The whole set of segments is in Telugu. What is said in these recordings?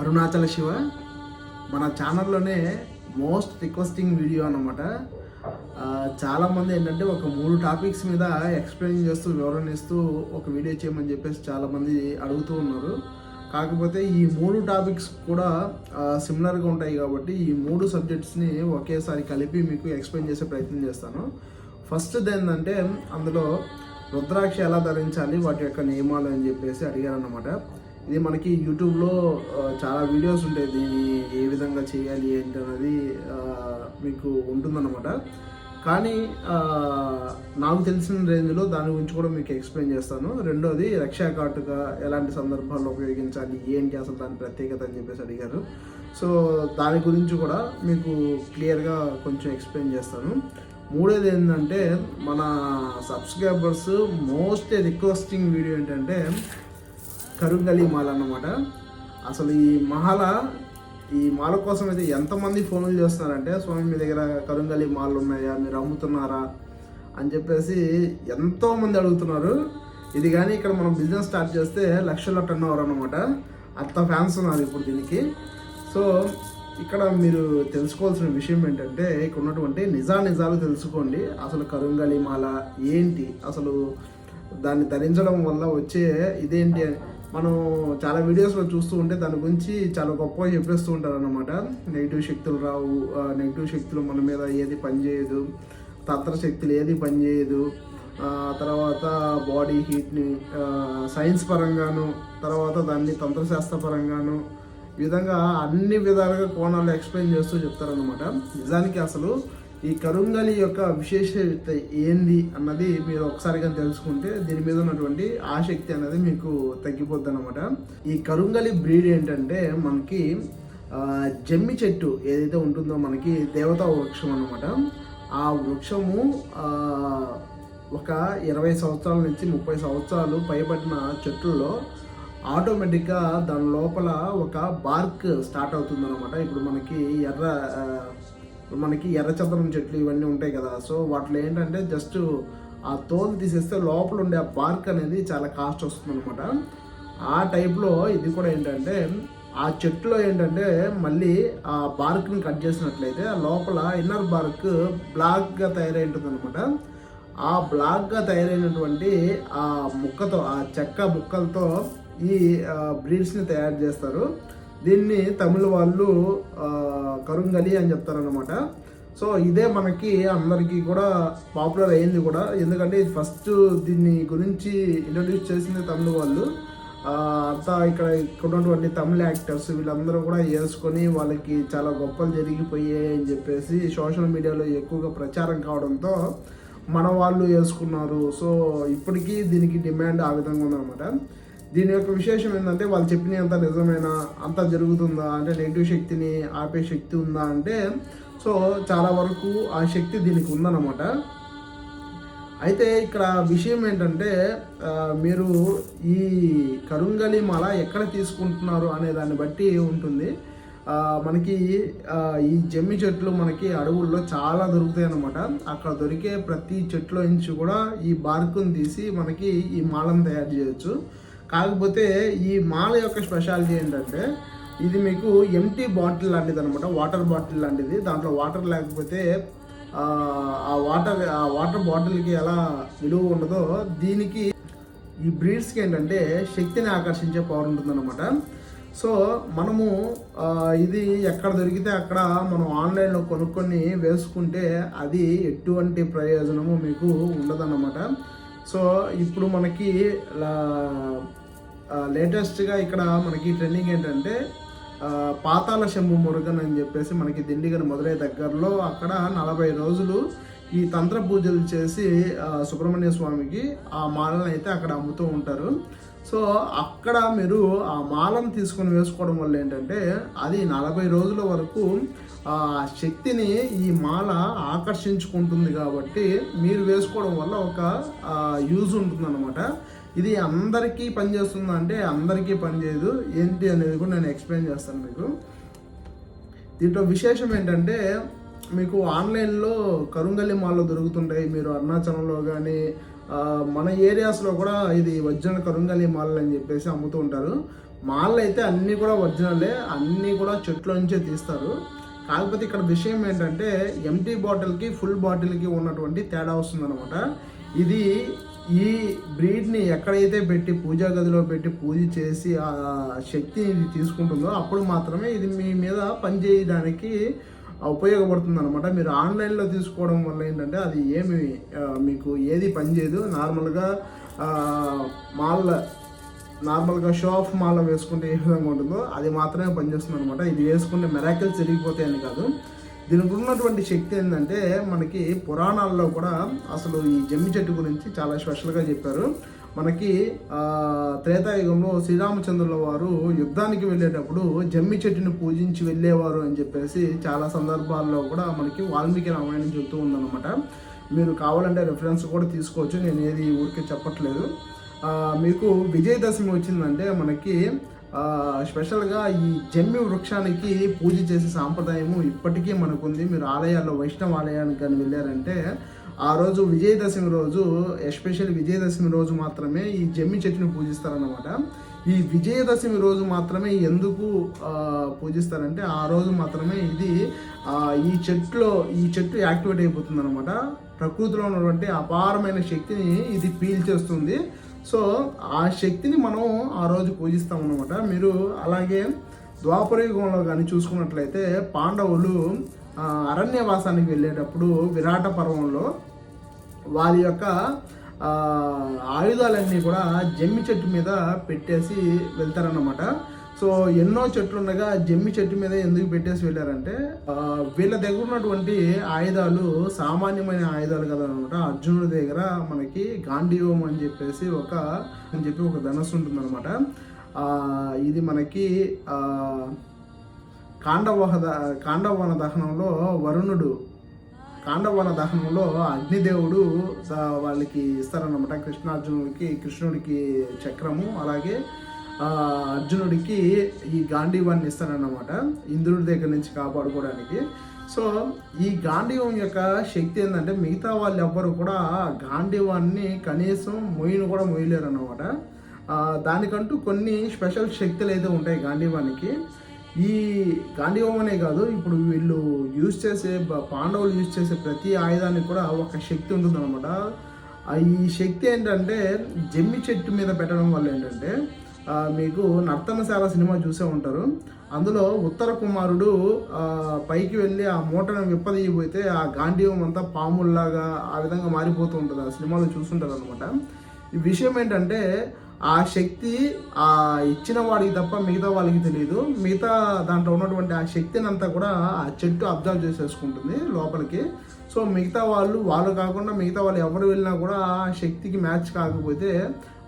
అరుణాచల శివ. మన ఛానల్లోనే మోస్ట్ రిక్వెస్టింగ్ వీడియో అనమాట చాలామంది ఏంటంటే ఒక మూడు టాపిక్స్ మీద ఎక్స్ప్లెయిన్ చేస్తూ వివరణ ఇస్తూ ఒక వీడియో చేయమని చెప్పేసి చాలామంది అడుగుతూ ఉన్నారు. కాకపోతే ఈ మూడు టాపిక్స్ కూడా సిమిలర్గా ఉంటాయి కాబట్టి ఈ మూడు సబ్జెక్ట్స్ని ఒకేసారి కలిపి మీకు ఎక్స్ప్లెయిన్ చేసే ప్రయత్నం చేస్తాను. ఫస్ట్ ఏంటంటే అందులో రుద్రాక్ష ఎలా ధరించాలి వాటి యొక్క నియమాలు అని చెప్పేసి అడిగారు అనమాట ఇది మనకి యూట్యూబ్లో చాలా వీడియోస్ ఉంటాయి. దీన్ని ఏ విధంగా చేయాలి ఏంటి అనేది మీకు ఉంటుందన్నమాట. కానీ నాకు తెలిసిన రేంజ్లో దాని గురించి కూడా మీకు ఎక్స్ప్లెయిన్ చేస్తాను. రెండోది రక్షా కార్డుగా ఎలాంటి సందర్భాల్లో ఉపయోగించాలి ఏంటి అసలు దాని ప్రత్యేకత అని చెప్పేసి అడిగారు. సో దాని గురించి కూడా మీకు క్లియర్గా కొంచెం ఎక్స్ప్లెయిన్ చేస్తాను. మూడోది ఏంటంటే మన సబ్స్క్రైబర్స్ మోస్ట్ రిక్వెస్టింగ్ వీడియో ఏంటంటే కరుంగలి మాల అన్నమాట. అసలు ఈ మాల ఈ మాల కోసం అయితే ఎంతమంది ఫోన్లు చేస్తున్నారంటే స్వామి మీ దగ్గర కరుంగలి మాలలు ఉన్నాయా? మీరు అమ్ముతున్నారా? అని చెప్పేసి ఎంతోమంది అడుగుతున్నారు. ఇది కానీ ఇక్కడ మనం బిజినెస్ స్టార్ట్ చేస్తే లక్షల టన్ అవర్ అనమాట అంత ఫ్యాన్స్ ఉన్నారు ఇప్పుడు దీనికి. సో ఇక్కడ మీరు తెలుసుకోవాల్సిన విషయం ఏంటంటే ఇక్కడ ఉన్నటువంటి నిజా నిజాలు తెలుసుకోండి. అసలు కరుంగలి మాల ఏంటి? అసలు దాన్ని ధరించడం వల్ల వచ్చే ఇదేంటి అని మనం చాలా వీడియోస్లో చూస్తూ ఉంటే దాని గురించి చాలా గొప్పగా చెప్పేస్తూ ఉంటారు అనమాట నెగిటివ్ శక్తులు రావు నెగిటివ్ శక్తులు మన మీద ఏది పనిచేయదు తత్ర శక్తులు ఏది పనిచేయదు తర్వాత బాడీ హీట్ని సైన్స్ పరంగాను తర్వాత దాన్ని తంత్రశాస్త్ర పరంగాను ఈ విధంగా అన్ని విధాలుగా కోణాలు ఎక్స్ప్లెయిన్ చేస్తూ చెప్తారనమాట నిజానికి అసలు ఈ కరుంగలి యొక్క విశేషత ఏంది అన్నది మీరు ఒకసారి కానీ తెలుసుకుంటే దీని మీద ఉన్నటువంటి ఆసక్తి అనేది మీకు తగ్గిపోద్ది అనమాట ఈ కరుంగలి బ్రీడ్ ఏంటంటే మనకి జమ్మి చెట్టు ఏదైతే ఉంటుందో మనకి దేవతా వృక్షం అన్నమాట. ఆ వృక్షము ఒక ఇరవై సంవత్సరాల నుంచి ముప్పై సంవత్సరాలు పైబడిన చెట్లలో ఆటోమేటిక్గా దాని లోపల ఒక బార్క్ స్టార్ట్ అవుతుంది అనమాట ఇప్పుడు మనకి ఎర్ర మనకి ఎర్రచందనం చెట్లు ఇవన్నీ ఉంటాయి కదా. సో వాటిలో ఏంటంటే జస్ట్ ఆ తోలు తీసేస్తే లోపల ఉండే ఆ పార్క్ అనేది చాలా కాస్ట్ వస్తుంది అనమాట ఆ టైప్లో ఇది కూడా ఏంటంటే ఆ చెట్టులో ఏంటంటే మళ్ళీ ఆ బార్క్ని కట్ చేసినట్లయితే ఆ లోపల ఇన్నర్ బార్క్ బ్లాక్గా తయారై ఉంటుంది అనమాట ఆ బ్లాక్గా తయారైనటువంటి ఆ ముక్కతో ఆ చెక్క ముక్కలతో ఈ బ్రీడ్స్ని తయారు చేస్తారు. దీన్ని తమిళ వాళ్ళు కరుంగలి అని చెప్తారనమాట సో ఇదే మనకి అందరికీ కూడా పాపులర్ అయింది కూడా. ఎందుకంటే ఇది ఫస్ట్ దీన్ని గురించి ఇంట్రడ్యూస్ చేసింది తమిళ వాళ్ళు. అంతా ఇక్కడ ఇక్కడ ఉన్నటువంటి తమిళ యాక్టర్స్ వీళ్ళందరూ కూడా వేసుకొని వాళ్ళకి చాలా గొప్పలు జరిగిపోయాయి అని చెప్పేసి సోషల్ మీడియాలో ఎక్కువగా ప్రచారం కావడంతో మన వాళ్ళు వేసుకున్నారు సో ఇప్పటికీ దీనికి డిమాండ్ ఆ విధంగా ఉందన్నమాట. దీని యొక్క విశేషం ఏంటంటే వాళ్ళు చెప్పిన అంత నిజమేనా? అంత జరుగుతుందా? అంటే నెగిటివ్ శక్తిని ఆపే శక్తి ఉందా అంటే సో చాలా వరకు ఆ శక్తి దీనికి ఉందన్నమాట. అయితే ఇక్కడ విషయం ఏంటంటే మీరు ఈ కరుంగలి మాల ఎక్కడ తీసుకుంటున్నారు అనే దాన్ని బట్టి ఉంటుంది. మనకి ఈ జమ్మి చెట్లు మనకి అడవుల్లో చాలా దొరుకుతాయి అన్నమాట అక్కడ దొరికే ప్రతి చెట్లో నుంచి కూడా ఈ బార్కుని తీసి మనకి ఈ మాలను తయారు చేయొచ్చు. కాకపోతే ఈ మాల యొక్క స్పెషాలిటీ ఏంటంటే ఇది మీకు ఎంటీ బాటిల్ లాంటిది అనమాట వాటర్ బాటిల్ లాంటిది. దాంట్లో వాటర్ లేకపోతే ఆ వాటర్ ఆ వాటర్ బాటిల్కి ఎలా విలువ ఉండదో దీనికి ఈ బ్రీడ్స్కి ఏంటంటే శక్తిని ఆకర్షించే పవర్ ఉంటుందన్నమాట. సో మనము ఇది ఎక్కడ దొరికితే అక్కడ మనం ఆన్లైన్లో కొనుక్కొని వేసుకుంటే అది ఎటువంటి ప్రయోజనము మీకు ఉండదన్నమాట. సో ఇప్పుడు మనకి లేటెస్ట్గా ఇక్కడ మనకి ట్రెండింగ్ ఏంటంటే పాతాల పాతాళ శంభు మురుగన్ అని చెప్పేసి మనకి దిండిగని మొదలై దగ్గరలో అక్కడ నలభై రోజులు ఈ తంత్ర పూజలు చేసి సుబ్రహ్మణ్య స్వామికి ఆ మాలను అయితే అక్కడ అమ్ముతూ ఉంటారు. సో అక్కడ మీరు ఆ మాలను తీసుకొని వేసుకోవడం వల్ల ఏంటంటే అది నలభై రోజుల వరకు ఆ శక్తిని ఈ మాల ఆకర్షించుకుంటుంది కాబట్టి మీరు వేసుకోవడం వల్ల ఒక యూజ్ ఉంటుందన్నమాట. ఇది అందరికీ పనిచేస్తుందా అంటే అందరికీ పనిచేయదు ఏంటి అనేది కూడా నేను ఎక్స్ప్లెయిన్ చేస్తాను మీకు. దీంట్లో విశేషం ఏంటంటే మీకు ఆన్లైన్లో కరుంగల్లి మాల్లో దొరుకుతుంటాయి. మీరు అరుణాచలంలో కానీ మన ఏరియాస్లో కూడా ఇది ఒరిజినల్ కరుంగల్లి మాల్ అని చెప్పేసి అమ్ముతూ ఉంటారు. మాల్లో అయితే అన్నీ కూడా ఒరిజినలే అన్నీ కూడా చెట్ల నుంచే తీస్తారు. కాకపోతే ఇక్కడ విషయం ఏంటంటే ఎంటీ బాటిల్కి ఫుల్ బాటిల్కి ఉన్నటువంటి తేడా వస్తుందన్నమాట. ఇది ఈ బ్రీడ్ని ఎక్కడైతే పెట్టి పూజా గదిలో పెట్టి పూజ చేసి ఆ శక్తి ఇది తీసుకుంటుందో అప్పుడు మాత్రమే ఇది మీ మీద పనిచేయడానికి ఉపయోగపడుతుంది అనమాట మీరు ఆన్లైన్లో తీసుకోవడం వల్ల ఏంటంటే అది ఏమి మీకు ఏది పనిచేయదు నార్మల్గా మాల్ నార్మల్గా షో ఆఫ్ మాల వేసుకుంటే ఏ విధంగా ఉంటుందో అది మాత్రమే పనిచేస్తుంది అనమాట ఇది వేసుకుంటే మెరాకిల్స్ జరిగిపోతాయని కాదు. దీనికి ఉన్నటువంటి శక్తి ఏంటంటే మనకి పురాణాల్లో కూడా అసలు ఈ జమ్మి చెట్టు గురించి చాలా స్పెషల్గా చెప్పారు. మనకి త్రేతాయుగంలో శ్రీరామచంద్రుల వారు యుద్ధానికి వెళ్ళేటప్పుడు జమ్మి చెట్టుని పూజించి వెళ్ళేవారు అని చెప్పేసి చాలా సందర్భాల్లో కూడా మనకి వాల్మీకి రామాయణం చెబుతూ ఉందన్నమాట. మీరు కావాలంటే రెఫరెన్స్ కూడా తీసుకోవచ్చు. నేను ఏది ఊరికే చెప్పట్లేదు. మీకు విజయదశమి వచ్చిందంటే మనకి స్పెషల్గా ఈ జమ్మి వృక్షానికి పూజ చేసే సాంప్రదాయము ఇప్పటికీ మనకుంది. మీరు ఆలయాల్లో వైష్ణవ ఆలయానికి కానీ వెళ్ళారంటే ఆ రోజు విజయదశమి రోజు ఎస్పెషల్ విజయదశమి రోజు మాత్రమే ఈ జమ్మి చెట్టుని పూజిస్తారన్నమాట. ఈ విజయదశమి రోజు మాత్రమే ఎందుకు పూజిస్తారంటే ఆ రోజు మాత్రమే ఇది ఈ చెట్టులో ఈ చెట్టు యాక్టివేట్ అయిపోతుంది అనమాట ప్రకృతిలో ఉన్నటువంటి అపారమైన శక్తిని ఇది పీల్చేస్తుంది. సో ఆ శక్తిని మనం ఆ రోజు పూజిస్తాం అనమాట మీరు అలాగే ద్వాపర యుగంలో కానీ చూసుకున్నట్లయితే పాండవులు అరణ్యవాసానికి వెళ్ళేటప్పుడు విరాట పర్వంలో వారి యొక్క ఆయుధాలన్నీ కూడా జమ్మి చెట్టు మీద పెట్టేసి వెళ్తారన్నమాట. సో ఎన్నో చెట్లు ఉండగా జమ్మి చెట్టు మీద ఎందుకు పెట్టేసి వెళ్ళారంటే వీళ్ళ దగ్గర ఉన్నటువంటి ఆయుధాలు సామాన్యమైన ఆయుధాలు కదా అనమాట అర్జునుడి దగ్గర మనకి గాంధీవం అని చెప్పేసి ఒక అని చెప్పి ఒక ధనస్సు ఉంటుంది అనమాట ఇది మనకి కాండవహ కాండవన దహనంలో వరుణుడు కాండవన దహనంలో అగ్నిదేవుడు వాళ్ళకి ఇస్తారన్నమాట. కృష్ణార్జునుడికి కృష్ణుడికి చక్రము అలాగే అర్జునుడికి ఈ గాంధీవాన్ని ఇస్తానన్నమాట ఇంద్రుడి దగ్గర నుంచి కాపాడుకోవడానికి. సో ఈ గాంధీవం యొక్క శక్తి ఏంటంటే మిగతా వాళ్ళు ఎవ్వరు కూడా గాంధీవాన్ని కనీసం మొయ్యను కూడా మొయ్యలేరు అన్నమాట దానికంటూ కొన్ని స్పెషల్ శక్తులు అయితే ఉంటాయి గాంధీవానికి. ఈ గాంధీవం అనే కాదు ఇప్పుడు వీళ్ళు యూజ్ చేసే పాండవులు యూజ్ చేసే ప్రతి ఆయుధానికి కూడా ఒక శక్తి ఉంటుంది అనమాట ఈ శక్తి ఏంటంటే జమ్మి చెట్టు మీద పెట్టడం వల్ల ఏంటంటే మీకు నర్తనశాల సినిమా చూసే ఉంటారు. అందులో ఉత్తర కుమారుడు పైకి వెళ్ళి ఆ మూటను విప్పదీయబోతే ఆ గాంధీవం అంతా పాముల్లాగా ఆ విధంగా మారిపోతూ ఉంటుంది. ఆ సినిమాలో చూస్తుంటారు అనమాట ఈ విషయం ఏంటంటే ఆ శక్తి ఆ ఇచ్చిన వాడికి తప్ప మిగతా వాళ్ళకి తెలియదు మిగతా దాంట్లో ఉన్నటువంటి ఆ శక్తిని అంతా కూడా ఆ చెట్టు అబ్జర్వ్ చేసేసుకుంటుంది లోపలికి. సో మిగతా వాళ్ళు వాళ్ళు కాకుండా మిగతా వాళ్ళు ఎవరు వెళ్ళినా కూడా ఆ శక్తికి మ్యాచ్ కాకపోతే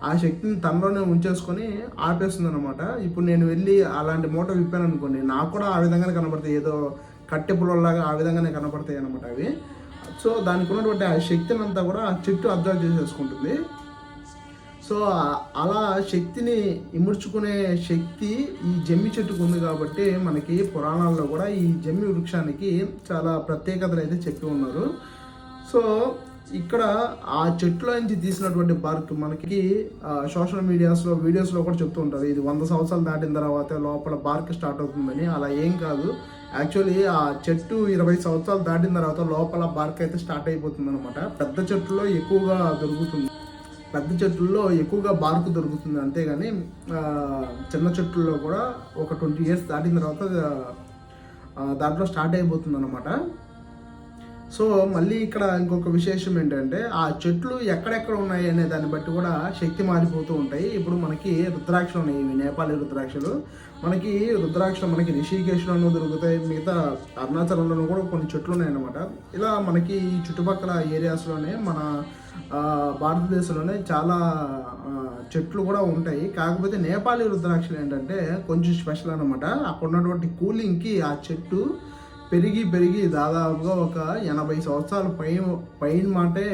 ఆ శక్తిని తనలోనే ఉంచేసుకొని ఆపేస్తుంది అనమాట ఇప్పుడు నేను వెళ్ళి అలాంటి మూట విప్పాను అనుకోండి నాకు కూడా ఆ విధంగానే కనబడతాయి ఏదో కట్టె పుల్లలాగా ఆ విధంగానే కనబడతాయి అనమాట అవి. సో దానికి ఉన్నటువంటి ఆ శక్తిని అంతా కూడా ఆ చెట్టు అబ్జర్వ్ చేసేసుకుంటుంది. సో అలా శక్తిని ఇముడ్చుకునే శక్తి ఈ జమ్మి చెట్టుకు ఉంది కాబట్టి మనకి పురాణాల్లో కూడా ఈ జమ్మి వృక్షానికి చాలా ప్రత్యేకతలు అయితే చెప్పి ఉన్నారు. సో ఇక్కడ ఆ చెట్టులో నుంచి తీసినటువంటి బార్క్ మనకి సోషల్ మీడియాస్లో వీడియోస్లో కూడా చెప్తూ ఉంటారు. ఇది వంద సంవత్సరాలు దాటిన తర్వాత లోపల బార్క్ స్టార్ట్ అవుతుందని. అలా ఏం కాదు. యాక్చువల్లీ ఆ చెట్టు ఇరవై సంవత్సరాలు దాటిన తర్వాత లోపల బార్క్ అయితే స్టార్ట్ అయిపోతుంది అనమాట పెద్ద చెట్టులో ఎక్కువగా దొరుకుతుంది. పెద్ద చెట్లలో ఎక్కువగా బార్కు దొరుకుతుంది. అంతేగాని చిన్న చెట్లలో కూడా ఒక ట్వంటీ ఇయర్స్ దాటిన తర్వాత దాంట్లో స్టార్ట్ అయిపోతుంది అనమాట సో మళ్ళీ ఇక్కడ ఇంకొక విశేషం ఏంటంటే ఆ చెట్లు ఎక్కడెక్కడ ఉన్నాయి అనే దాన్ని బట్టి కూడా శక్తి మారిపోతూ ఉంటాయి. ఇప్పుడు మనకి రుద్రాక్షలు ఉన్నాయి ఇవి నేపాలి రుద్రాక్షలు. మనకి రుద్రాక్షలు మనకి రిషికేశ్లోనూ దొరుకుతాయి. మిగతా అరుణాచలంలోనూ కూడా కొన్ని చెట్లు ఉన్నాయన్నమాట. ఇలా మనకి ఈ చుట్టుపక్కల ఏరియాస్లోనే మన భారతదేశంలోనే చాలా చెట్లు కూడా ఉంటాయి. కాకపోతే నేపాలి రుద్రాక్షలు ఏంటంటే కొంచెం స్పెషల్ అనమాట అక్కడ ఉన్నటువంటి కూలింగ్కి ఆ చెట్టు పెరిగి పెరిగి దాదాపుగా ఒక ఎనభై సంవత్సరాల పై పైన మాటే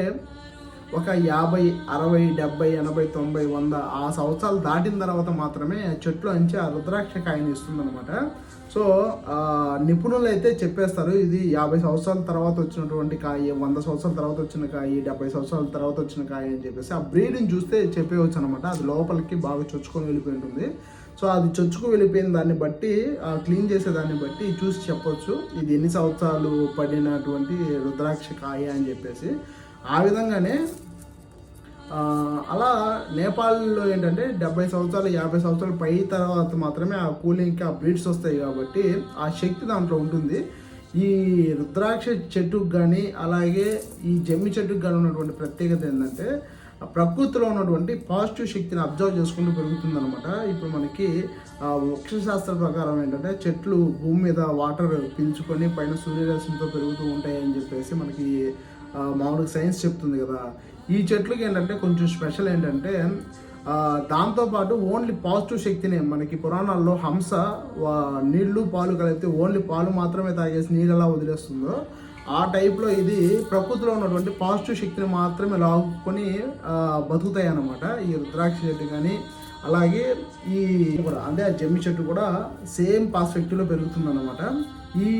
ఒక యాభై అరవై డెబ్బై ఎనభై తొంభై వంద ఆ సంవత్సరాలు దాటిన తర్వాత మాత్రమే చెట్లు అంచి ఆ రుద్రాక్ష కాయని ఇస్తుందన్నమాట. సో నిపుణులు అయితే చెప్పేస్తారు ఇది యాభై సంవత్సరాల తర్వాత వచ్చినటువంటి కాయ వంద సంవత్సరాల తర్వాత వచ్చిన కాయ డెబ్బై సంవత్సరాల తర్వాత వచ్చిన కాయ అని చెప్పేసి ఆ బ్రీడ్ని చూస్తే చెప్పేయచ్చు అనమాట అది లోపలికి బాగా చొచ్చుకొని వెళ్ళిపోయి ఉంటుంది. సో అది చొచ్చుకు వెళ్ళిపోయిన దాన్ని బట్టి ఆ క్లీన్ చేసేదాన్ని బట్టి చూసి చెప్పొచ్చు. ఇది ఎన్ని సంవత్సరాలు పడినటువంటి రుద్రాక్ష కాయ అని చెప్పేసి. ఆ విధంగానే అలా నేపాల్లో ఏంటంటే డెబ్బై సంవత్సరాలు యాభై సంవత్సరాలు పై తర్వాత మాత్రమే ఆ కూలింగ్కి ఆ బ్రీడ్స్ వస్తాయి కాబట్టి ఆ శక్తి దాంట్లో ఉంటుంది. ఈ రుద్రాక్ష చెట్టుకు కానీ అలాగే ఈ జమ్మి చెట్టుకు కానీ ఉన్నటువంటి ప్రత్యేకత ఏంటంటే ప్రకృతిలో ఉన్నటువంటి పాజిటివ్ శక్తిని అబ్జర్వ్ చేసుకుంటూ పెరుగుతుందనమాట ఇప్పుడు మనకి ఆ వృక్షశాస్త్ర ప్రకారం ఏంటంటే చెట్లు భూమి మీద వాటర్ పీల్చుకొని పైన సూర్యరశ్మితో పెరుగుతూ ఉంటాయని చెప్పేసి మనకి మామూలుగా సైన్స్ చెప్తుంది కదా. ఈ చెట్లకి ఏంటంటే కొంచెం స్పెషల్ ఏంటంటే దాంతోపాటు ఓన్లీ పాజిటివ్ శక్తినే మనకి పురాణాల్లో హంస వా- నీళ్ళు పాలు కలిపితే ఓన్లీ పాలు మాత్రమే తాగేసి నీళ్ళు ఎలా వదిలేస్తుందో ఆ టైప్లో ఇది ప్రకృతిలో ఉన్నటువంటి పాజిటివ్ శక్తిని మాత్రమే లాగుకొని బతుకుతాయి అన్నమాట ఈ రుద్రాక్ష చెట్టు కానీ అలాగే ఈ కూడా అంటే ఆ జమ్మి చెట్టు కూడా సేమ్ పాస్పెక్టివ్లో పెరుగుతుంది అనమాట ఈ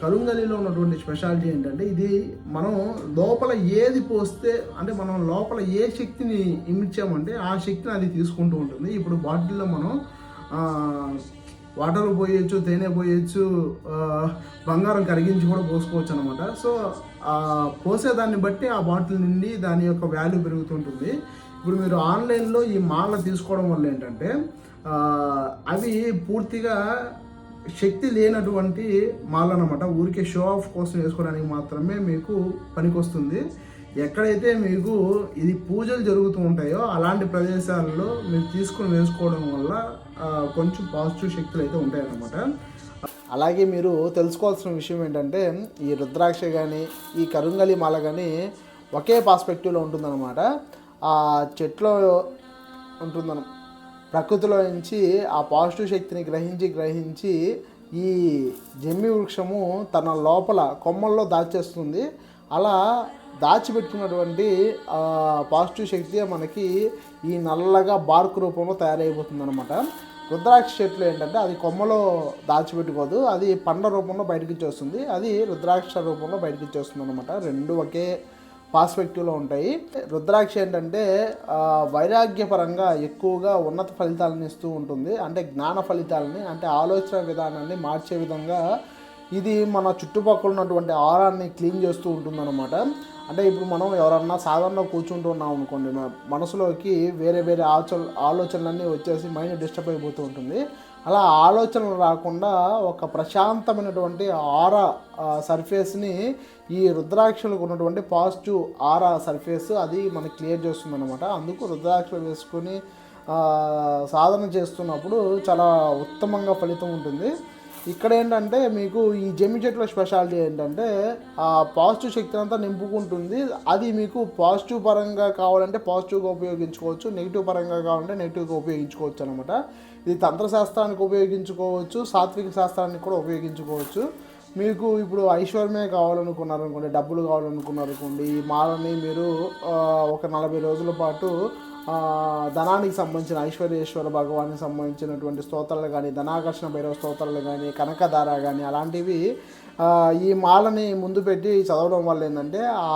కలుంగలిలో ఉన్నటువంటి స్పెషాలిటీ ఏంటంటే ఇది మనం లోపల ఏది పోస్తే అంటే మనం లోపల ఏ శక్తిని ఇమిచ్చామంటే ఆ శక్తిని అది తీసుకుంటూ ఉంటుంది. ఇప్పుడు బాటిల్లో మనం వాటర్ పోయొచ్చు తేనె పోయొచ్చు బంగారం కరిగించి కూడా పోసుకోవచ్చు అనమాట సో పోసేదాన్ని బట్టి ఆ బాటిల్ నుండి దాని యొక్క వాల్యూ పెరుగుతుంటుంది. ఇప్పుడు మీరు ఆన్లైన్లో ఈ మాల తీసుకోవడం వల్ల ఏంటంటే అవి పూర్తిగా శక్తి లేనటువంటి మాల అనమాట ఊరికే షో ఆఫ్ కోసం వేసుకోవడానికి మాత్రమే మీకు పనికొస్తుంది. ఎక్కడైతే మీకు ఇది పూజలు జరుగుతూ ఉంటాయో అలాంటి ప్రదేశాల్లో మీరు తీసుకుని వేసుకోవడం వల్ల కొంచెం పాజిటివ్ శక్తులు అయితే ఉంటాయన్నమాట. అలాగే మీరు తెలుసుకోవాల్సిన విషయం ఏంటంటే ఈ రుద్రాక్ష కానీ ఈ కరుంగలి మాల కానీ ఒకే పాస్పెక్టివ్లో ఉంటుందన్నమాట. ఆ చెట్లో ఉంటుందన్న ప్రకృతిలో నుంచి ఆ పాజిటివ్ శక్తిని గ్రహించి గ్రహించి ఈ జమ్మి వృక్షము తన లోపల కొమ్మల్లో దాచేస్తుంది. అలా దాచిపెట్టినటువంటి ఆ పాజిటివ్ శక్తి మనకి ఈ నల్లగా బార్క్ రూపంలో తయారైపోతుంది అనమాట రుద్రాక్ష చెట్లు ఏంటంటే అది కొమ్మలో దాచిపెట్టుకోదు అది పండ్ల రూపంలో బయటకి వచ్చేస్తుంది అది రుద్రాక్ష రూపంలో బయటకి వచ్చేస్తుంది అనమాట రెండు ఒకే పాస్పెక్టివ్లో ఉంటాయి. రుద్రాక్ష ఏంటంటే వైరాగ్యపరంగా ఎక్కువగా ఉన్నత ఫలితాలను ఇస్తూ ఉంటుంది. అంటే జ్ఞాన ఫలితాలని అంటే ఆలోచన విధానాన్ని మార్చే విధంగా ఇది మన చుట్టుపక్కల ఉన్నటువంటి ఆరాన్ని క్లీన్ చేస్తూ ఉంటుందన్నమాట. అంటే ఇప్పుడు మనం ఎవరన్నా సాధారణంగా కూర్చుంటున్నాం అనుకోండి మన మనసులోకి వేరే వేరే ఆలోచన ఆలోచనలన్నీ వచ్చేసి మైండ్ డిస్టర్బ్ అయిపోతూ ఉంటుంది. అలా ఆలోచనలు రాకుండా ఒక ప్రశాంతమైనటువంటి ఆరా సర్ఫేస్ని ఈ రుద్రాక్షలకు ఉన్నటువంటి పాజిటివ్ ఆరా సర్ఫేస్ అది మనకి క్లియర్ చేస్తుంది అనమాట అందుకు రుద్రాక్షలు వేసుకొని సాధన చేస్తున్నప్పుడు చాలా ఉత్తమంగా ఫలితం ఉంటుంది. ఇక్కడ ఏంటంటే మీకు ఈ జమ్మి చెట్ల స్పెషాలిటీ ఏంటంటే ఆ పాజిటివ్ శక్తి అంతా నింపుకుంటుంది. అది మీకు పాజిటివ్ పరంగా కావాలంటే పాజిటివ్గా ఉపయోగించుకోవచ్చు నెగిటివ్ పరంగా కావాలంటే నెగిటివ్గా ఉపయోగించుకోవచ్చు అనమాట ఇది తంత్రశాస్త్రానికి ఉపయోగించుకోవచ్చు సాత్విక శాస్త్రానికి కూడా ఉపయోగించుకోవచ్చు. మీకు ఇప్పుడు ఐశ్వర్యమే కావాలనుకున్నారు అనుకోండి డబ్బులు కావాలనుకున్నారు అనుకోండి ఈ మాలని మీరు ఒక నలభై రోజుల పాటు ధనానికి సంబంధించిన ఐశ్వర్యేశ్వర భగవానికి సంబంధించినటువంటి స్తోత్రాలు కానీ ధనాకర్షణ భైరవ స్తోత్రాలు కానీ కనకధార కానీ అలాంటివి ఈ మాలని ముందు పెట్టి చదవడం వల్ల ఏంటంటే ఆ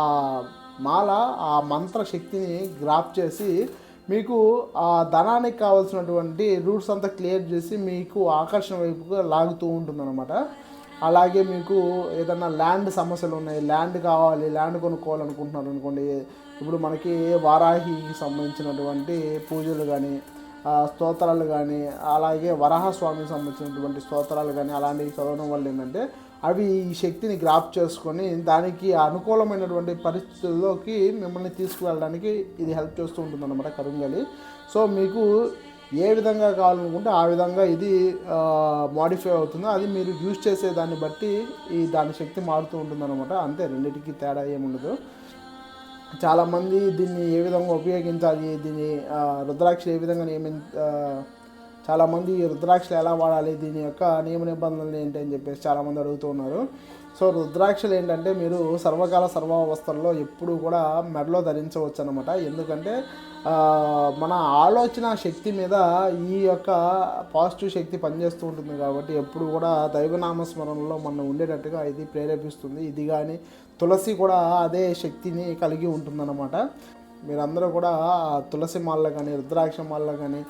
మాల ఆ మంత్ర శక్తిని గ్రాప్ చేసి మీకు ఆ ధనానికి కావాల్సినటువంటి రూట్స్ అంతా క్లియర్ చేసి మీకు ఆకర్షణ వైపుగా లాగుతూ ఉంటుందన్నమాట. అలాగే మీకు ఏదన్నా ల్యాండ్ సమస్యలు ఉన్నాయి ల్యాండ్ కావాలి ల్యాండ్ కొనుక్కోవాలనుకుంటున్నారు అనుకోండి ఇప్పుడు మనకి వారాహికి సంబంధించినటువంటి పూజలు కానీ స్తోత్రాలు కానీ అలాగే వరాహస్వామికి సంబంధించినటువంటి స్తోత్రాలు కానీ అలాంటివి చదవడం వల్ల ఏంటంటే అవి ఈ శక్తిని గ్రాప్ చేసుకొని దానికి అనుకూలమైనటువంటి పరిస్థితుల్లోకి మిమ్మల్ని తీసుకువెళ్ళడానికి ఇది హెల్ప్ చేస్తూ ఉంటుంది అనమాట కరుంగలి. సో మీకు ఏ విధంగా కావాలనుకుంటే ఆ విధంగా ఇది మాడిఫై అవుతుందో అది మీరు యూజ్ చేసే దాన్ని బట్టి ఈ దాని శక్తి మారుతూ ఉంటుంది అంతే రెండింటికి తేడా ఏముండదు. చాలామంది దీన్ని ఏ విధంగా ఉపయోగించాలి దీన్ని రుద్రాక్ష ఏ విధంగా నియమి చాలామంది రుద్రాక్షలు ఎలా వాడాలి? దీని యొక్క నియమ నిబంధనలు ఏంటి అని చెప్పేసి చాలామంది అడుగుతూ ఉన్నారు. సో రుద్రాక్షలు ఏంటంటే మీరు సర్వకాల సర్వావస్థల్లో ఎప్పుడు కూడా మెడలో ధరించవచ్చు అనమాట ఎందుకంటే మన ఆలోచన శక్తి మీద ఈ యొక్క పాజిటివ్ శక్తి పనిచేస్తూ ఉంటుంది కాబట్టి ఎప్పుడు కూడా దైవనామస్మరణలో మనం ఉండేటట్టుగా ఇది ప్రేరేపిస్తుంది. ఇది కానీ తులసి కూడా అదే శక్తిని కలిగి ఉంటుందన్నమాట. మీరందరూ కూడా తులసి మాల కానీ రుద్రాక్ష మాల కానీ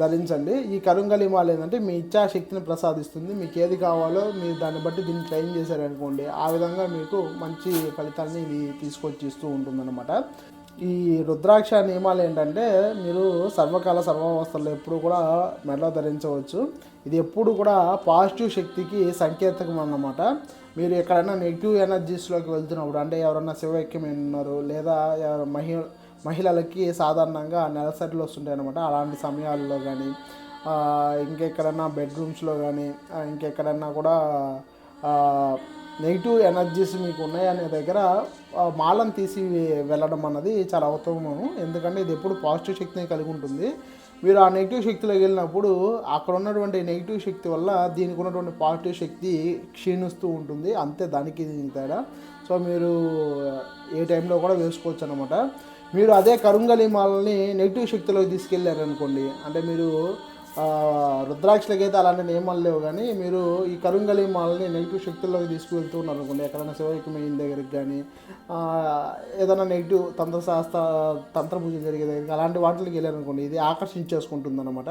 ధరించండి. ఈ కరుంగలి మాల ఏంటంటే మీ ఇచ్ఛాశక్తిని ప్రసాదిస్తుంది. మీకు ఏది కావాలో మీరు దాన్ని బట్టి దీన్ని ట్రైన్ చేశారనుకోండి ఆ విధంగా మీకు మంచి ఫలితాన్ని ఇది తీసుకొచ్చి ఇస్తూ ఉంటుందన్నమాట. ఈ రుద్రాక్ష నియమాలు ఏంటంటే మీరు సర్వకాల సర్వావస్థల్లో ఎప్పుడు కూడా మెడలో ధరించవచ్చు. ఇది ఎప్పుడు కూడా పాజిటివ్ శక్తికి సంకేతకం అన్నమాట. మీరు ఎక్కడైనా నెగిటివ్ ఎనర్జీస్లోకి వెళ్తున్నప్పుడు అంటే ఎవరన్నా శివైక్యం ఉన్నారు లేదా మహి మహిళలకి సాధారణంగా నెలసరిలో వస్తుంటాయి అనమాట అలాంటి సమయాల్లో కానీ ఇంకెక్కడన్నా బెడ్రూమ్స్లో కానీ ఇంకెక్కడన్నా కూడా నెగిటివ్ ఎనర్జీస్ మీకు ఉన్నాయనే దగ్గర మాలను తీసి వెళ్ళడం అన్నది చాలా ఉత్తమము. ఎందుకంటే ఇది ఎప్పుడు పాజిటివ్ శక్తిని కలిగి ఉంటుంది. మీరు ఆ నెగిటివ్ శక్తిలోకి వెళ్ళినప్పుడు అక్కడ ఉన్నటువంటి నెగిటివ్ శక్తి వల్ల దీనికి ఉన్నటువంటి పాజిటివ్ శక్తి క్షీణిస్తూ ఉంటుంది. అంతే దానికి దీనికి తేడా. సో మీరు ఏ టైంలో కూడా వేసుకోవచ్చు అనమాట మీరు అదే కరుంగలి మాలని నెగిటివ్ శక్తిలోకి తీసుకెళ్ళారు అనుకోండి అంటే మీరు రుద్రాక్షలకైతే రుద్రాక్షలకి అయితే అలాంటి నియమాలు లేవు కానీ మీరు ఈ కరుంగలి మాలని నెగిటివ్ శక్తుల్లోకి తీసుకువెళ్తున్నారు అనుకోండి ఎక్కడైనా శివైక్యమైన దగ్గరికి కానీ ఏదైనా నెగిటివ్ తంత్రశాస్త్ర తంత్ర పూజ జరిగే దగ్గరికి అలాంటి వాటికి వెళ్ళారనుకోండి ఇది ఆకర్షించేసుకుంటుంది అనమాట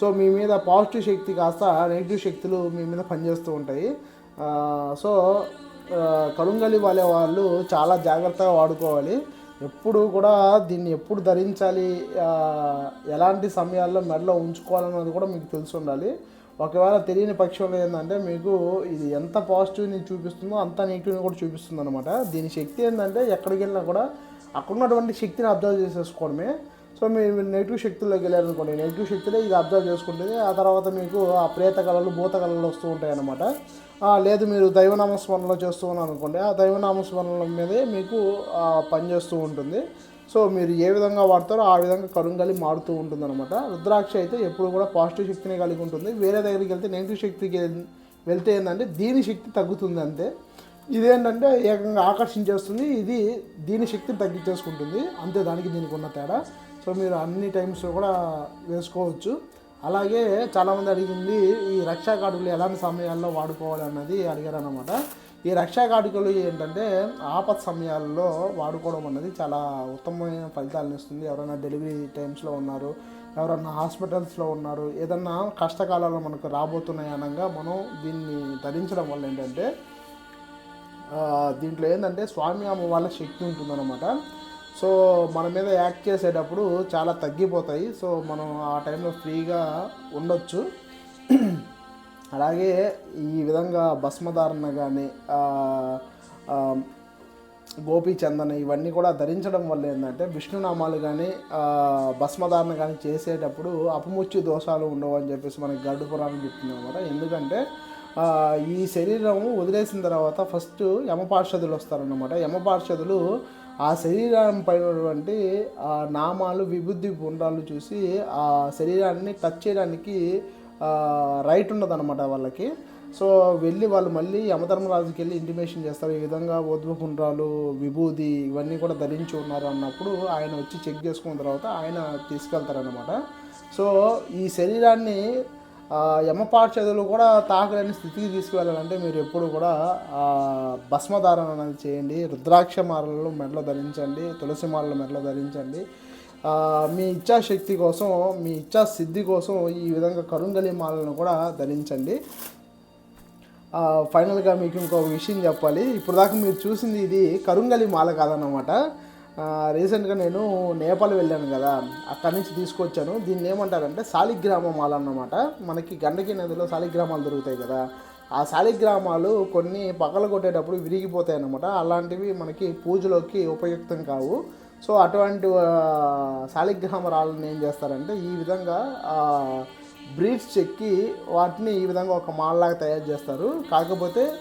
సో మీ మీద పాజిటివ్ శక్తి కాస్త నెగిటివ్ శక్తులు మీ మీద పనిచేస్తూ ఉంటాయి. సో కరుంగలి వాళ్ళే వాళ్ళు చాలా జాగ్రత్తగా వాడుకోవాలి. ఎప్పుడు కూడా దీన్ని ఎప్పుడు ధరించాలి ఎలాంటి సమయాల్లో మెడలో ఉంచుకోవాలన్నది కూడా మీకు తెలిసి ఉండాలి. ఒకవేళ తెలియని పక్షంలో ఏంటంటే మీకు ఇది ఎంత పాజిటివ్ని చూపిస్తుందో అంత నెగిటివ్ని కూడా చూపిస్తుంది అనమాట దీని శక్తి ఏంటంటే ఎక్కడికి వెళ్ళినా కూడా అక్కడ ఉన్నటువంటి శక్తిని అబ్జర్వ్ చేసేసుకోవడమే. సో మీరు నెగిటివ్ శక్తుల్లోకి వెళ్ళారనుకోండి నెగిటివ్ శక్తులే ఇది అబ్జర్వ్ చేసుకుంటుంది. ఆ తర్వాత మీకు ఆ ప్రేత కళలు భూత కళలు వస్తూ ఉంటాయి అన్నమాట లేదు మీరు దైవనామస్మరణలో చేస్తూ ఉన్నారు అనుకోండి. ఆ దైవనామస్మరణల మీదే మీకు పనిచేస్తూ ఉంటుంది. సో మీరు ఏ విధంగా వాడతారో ఆ విధంగా కరుంగలి మారుతూ ఉంటుంది అనమాట రుద్రాక్ష అయితే ఎప్పుడు కూడా పాజిటివ్ శక్తిని కలిగి ఉంటుంది. వేరే దగ్గరికి వెళ్తే నెగిటివ్ శక్తికి వెళ్తే ఏంటంటే దీని శక్తి తగ్గుతుంది అంతే. ఇదేంటంటే ఏకంగా ఆకర్షించేస్తుంది. ఇది దీని శక్తిని తగ్గించేసుకుంటుంది. అంతే దానికి దీనికి ఉన్న తేడా. సో మీరు అన్ని టైమ్స్లో కూడా వేసుకోవచ్చు. అలాగే చాలామంది అడిగింది ఈ రక్షా కాటుకలు ఎలాంటి సమయాల్లో వాడుకోవాలి అన్నది అడిగారు అనమాట ఈ రక్షా కాటుకలు ఏంటంటే ఆపత్ సమయాల్లో వాడుకోవడం అన్నది చాలా ఉత్తమమైన ఫలితాలను ఇస్తుంది. ఎవరైనా డెలివరీ టైమ్స్లో ఉన్నారు ఎవరన్నా హాస్పిటల్స్లో ఉన్నారు ఏదన్నా కష్టకాలాలు మనకు రాబోతున్నాయి అనగా మనం దీన్ని ధరించడం వల్ల ఏంటంటే దీంట్లో ఏంటంటే స్వామి అమ్మ వాళ్ళ శక్తి ఉంటుందన్నమాట. సో మన మీద యాక్ట్ చేసేటప్పుడు చాలా తగ్గిపోతాయి. సో మనం ఆ టైంలో ఫ్రీగా ఉండొచ్చు. అలాగే ఈ విధంగా భస్మధారణ కానీ గోపీచందన ఇవన్నీ కూడా ధరించడం వల్ల ఏంటంటే విష్ణునామాలు కానీ భస్మధారణ కానీ చేసేటప్పుడు అపముచ్చి దోషాలు ఉండవు అని చెప్పేసి మనకి గరుడు పురాణం చెప్తుంది అనమాట ఎందుకంటే ఈ శరీరం వదిలేసిన తర్వాత ఫస్ట్ యమపార్షదులు వస్తారన్నమాట. యమపార్షదులు ఆ శరీరం పైనటువంటి ఆ నామాలు విభుద్ధి పుండ్రాలు చూసి ఆ శరీరాన్ని టచ్ చేయడానికి రైట్ ఉండదన్నమాట వాళ్ళకి. సో వెళ్ళి వాళ్ళు మళ్ళీ యమధర్మరాజుకి వెళ్ళి ఇంటిమేషన్ చేస్తారు. ఈ విధంగా ఉద్వపుండ్రాలు విభూది ఇవన్నీ కూడా ధరించి ఉన్నారు అన్నప్పుడు ఆయన వచ్చి చెక్ చేసుకున్న తర్వాత ఆయన తీసుకెళ్తారనమాట సో ఈ శరీరాన్ని ఆ, చదువులు కూడా తాకలేని స్థితికి తీసుకువెళ్ళాలంటే మీరు ఎప్పుడు కూడా భస్మధారణ అనేది చేయండి. రుద్రాక్ష మాలలు మెడలో ధరించండి. తులసి మాలలు మెడలో ధరించండి. మీ ఇచ్చాశక్తి కోసం మీ ఇచ్చా సిద్ధి కోసం ఈ విధంగా కరుంగలి మాలను కూడా ధరించండి. ఫైనల్గా మీకు ఇంకొక విషయం చెప్పాలి. ఇప్పుడు దాకా మీరు చూసింది ఇది కరుంగలి మాల కాదన్నమాట. రీసెంట్గా నేను నేపాల్ వెళ్ళాను కదా అక్కడి నుంచి తీసుకొచ్చాను. దీన్ని ఏమంటారంటే శాలిగ్రామ మాల అన్నమాట. మనకి గండకి నదిలో శాలిగ్రామాలు దొరుకుతాయి కదా ఆ శాలిగ్రామాలు కొన్ని పగల కొట్టేటప్పుడు విరిగిపోతాయి అన్నమాట. అలాంటివి మనకి పూజలోకి ఉపయుక్తం కావు. సో అటువంటి ఆ, శాలిగ్రామ రాళ్ళని ఏం చేస్తారంటే ఈ విధంగా బ్రీడ్స్ చెక్కి వాటిని ఈ విధంగా ఒక మాల్లాగా తయారు చేస్తారు. కాకపోతే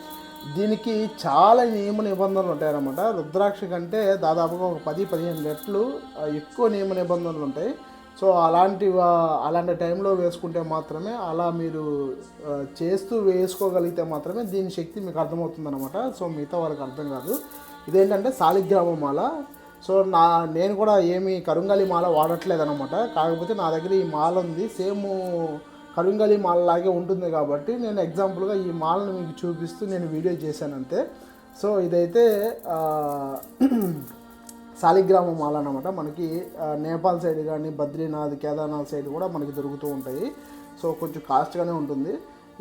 దీనికి చాలా నియమ నిబంధనలు ఉంటాయన్నమాట. రుద్రాక్ష కంటే దాదాపుగా ఒక పది పదిహేను రెట్లు ఎక్కువ నియమ నిబంధనలు ఉంటాయి. సో అలాంటి అలాంటి టైంలో వేసుకుంటే మాత్రమే అలా మీరు చేస్తూ వేసుకోగలిగితే మాత్రమే దీని శక్తి మీకు అర్థమవుతుంది అనమాట సో మిగతా వాళ్ళకి అర్థం కాదు. ఇదేంటంటే సాలిగ్రామ మాల. సో నా నేను కూడా ఏమి కరుంగలి మాల వాడట్లేదు అనమాట కాకపోతే నా దగ్గర ఈ మాల ఉంది. సేమ్ కరుంగలి మాల్ లాగే ఉంటుంది కాబట్టి నేను ఎగ్జాంపుల్గా ఈ మాల్ని మీకు చూపిస్తూ నేను వీడియో చేశాను అంతే. సో ఇదైతే శాలిగ్రామ మాల అనమాట మనకి నేపాల్ సైడ్ కానీ బద్రీనాథ్ కేదార్నాథ్ సైడ్ కూడా మనకి దొరుకుతూ ఉంటాయి. సో కొంచెం కాస్ట్గానే ఉంటుంది.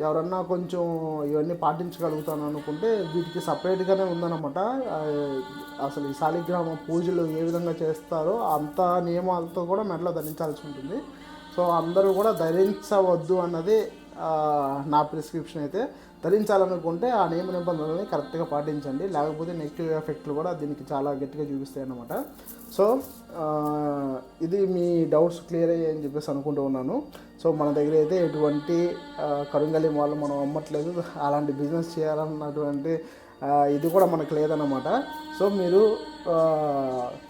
ఎవరన్నా కొంచెం ఇవన్నీ పాటించగలుగుతాను అనుకుంటే వీటికి సపరేట్గానే ఉందన్నమాట. అసలు ఈ శాలిగ్రామ పూజలు ఏ విధంగా చేస్తారో అంత నియమాలతో కూడా మెడలో ధరించాల్సి ఉంటుంది. సో అందరూ కూడా ధరించవద్దు అన్నది నా ప్రిస్క్రిప్షన్ అయితే. ధరించాలనుకుంటే ఆ నియమ నిబంధనలని కరెక్ట్గా పాటించండి. లేకపోతే నెగిటివ్ ఎఫెక్ట్లు కూడా దీనికి చాలా గట్టిగా చూపిస్తాయి అన్నమాట. సో ఇది మీ డౌట్స్ క్లియర్ అయ్యాయని చెప్పేసి అనుకుంటూ ఉన్నాను. సో మన దగ్గర అయితే ఎటువంటి కరుంగలి వాళ్ళు మనం అమ్మట్లేదు. అలాంటి బిజినెస్ చేయాలన్నటువంటి ఇది కూడా మనకు లేదన్నమాట. సో మీరు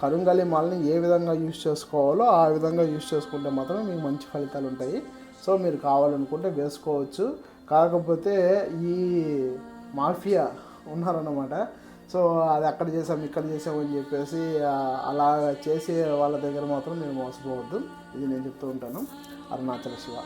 కరుంగలి మాల్ని ఏ విధంగా యూస్ చేసుకోవాలో ఆ విధంగా యూస్ చేసుకుంటే మాత్రం మీకు మంచి ఫలితాలు ఉంటాయి. సో మీరు కావాలనుకుంటే వేసుకోవచ్చు. కాకపోతే ఈ మాఫియా ఉన్నారన్నమాట. సో అది అక్కడ చేసాం ఇక్కడ చేసాం అని చెప్పేసి అలా చేసే వాళ్ళ దగ్గర మాత్రం మీరు మోసపోవద్దు. ఇది నేను చెప్తూ ఉంటాను. అరుణాచల శివ.